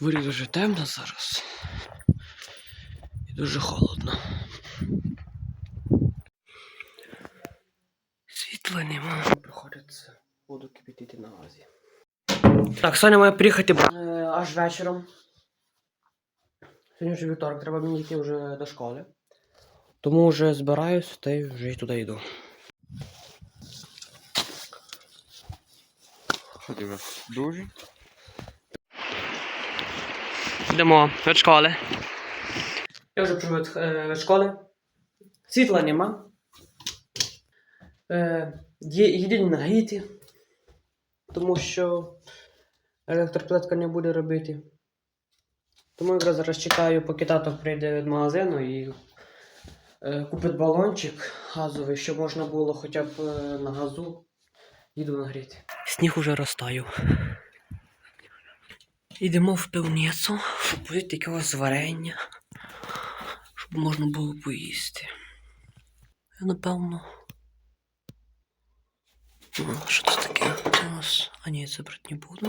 Дворі дуже темно зараз. І дуже холодно. Світла нема. Приходиться воду кипятити на газі. Так, Соня має приїхати е, аж вечором. Сьогодні вже вівторок, треба мені йти вже до школи. Тому вже збираюсь та й вже й туди йду. Дуже? Йдемо від школи. Я вже від, е, від школи. Світла нема. Е, є, єдині нагріті, тому що електроплитка не буде робити. Тому якраз зараз чекаю, поки тато прийде від магазину і е, купить балончик газовий, щоб можна було хоча б е, на газу їду нагріти. Сніг уже розтаю. Йдемо в пивницю, щоб поїти якогось варення, щоб можна було поїсти. Я напевно. Що це таке? Це у нас. А ні, це брати не буду.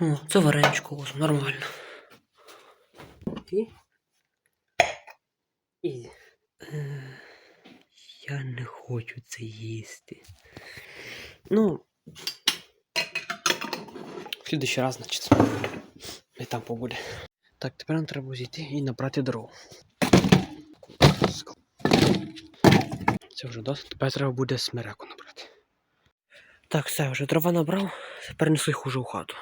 О, це вареничко ось, нормально. І. І. Е, я не хочу це їсти. Ну. В раз, значить. І там побуде. Так, тепер нам треба зійти і набрати дров. Це вже досить. Тепер треба буде смереку набрати. Так, все, вже дрова набрав. Тепер несу їх уже у хату.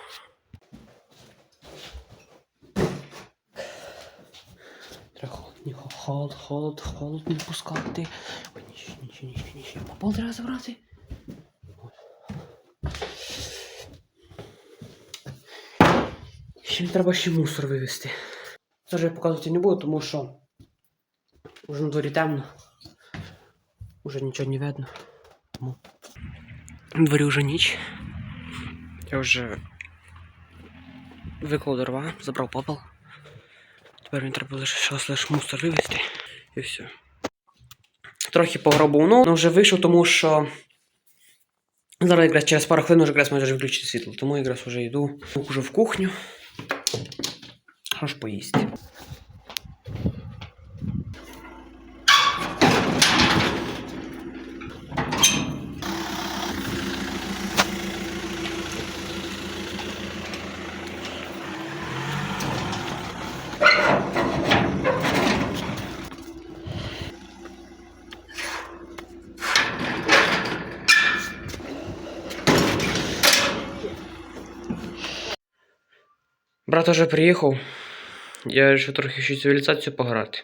Треба холод, холод, холод не пускати. Ой, нічого, нічого, нічого, нічого. Попал треба забрати. Ще треба ще мусор вивезти. Зараз я показувати не буду, тому що вже на дворі темно. Уже нічого не видно. Тому... На дворі вже ніч. Я вже виклав дрова, забрав попел. Тепер мені треба лише лише мусор вивезти. І все. Трохи пограбував, але вже вийшов, тому що зараз якраз через пару хвилин вже якраз може виключити світло. Тому якраз вже йду уже в кухню. Аж поїсти. Брат уже приїхав. Я вирішив трохи ще цивілізацію пограти.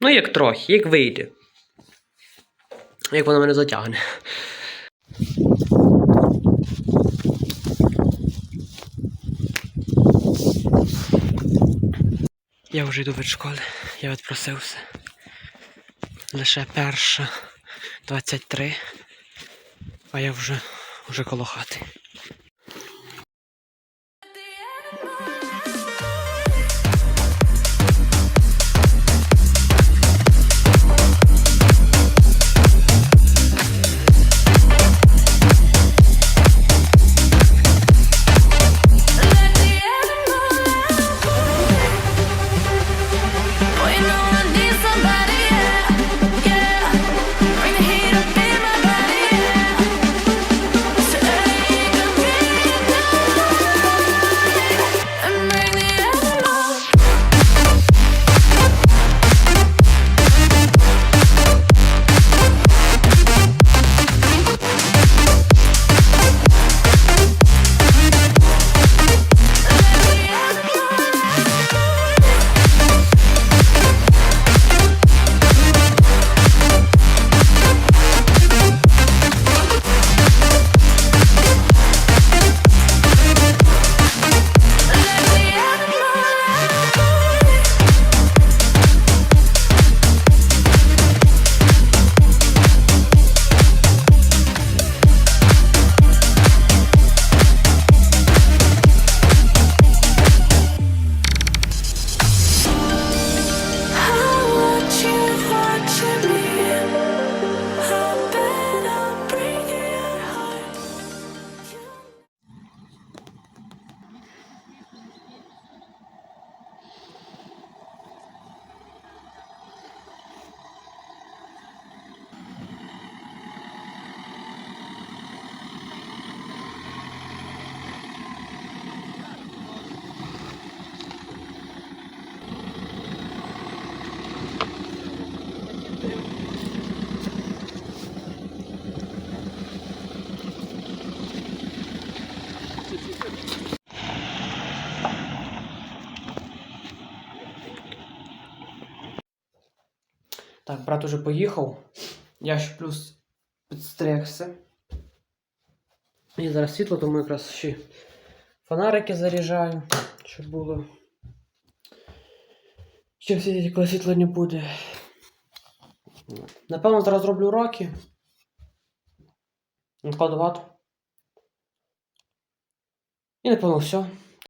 Ну, як трохи, як вийде. Як вона мене затягне. Я вже йду від школи, я відпросився. Лише перша 23, а я вже, вже коло хати. Так, брат уже поїхав. Я ще плюс підстригся. І зараз світло, тому якраз ще фонарики заряджаю, щоб було. Чим сидіти, коли світла не буде. Напевно, зараз зроблю уроки. Накладувати. І напевно все.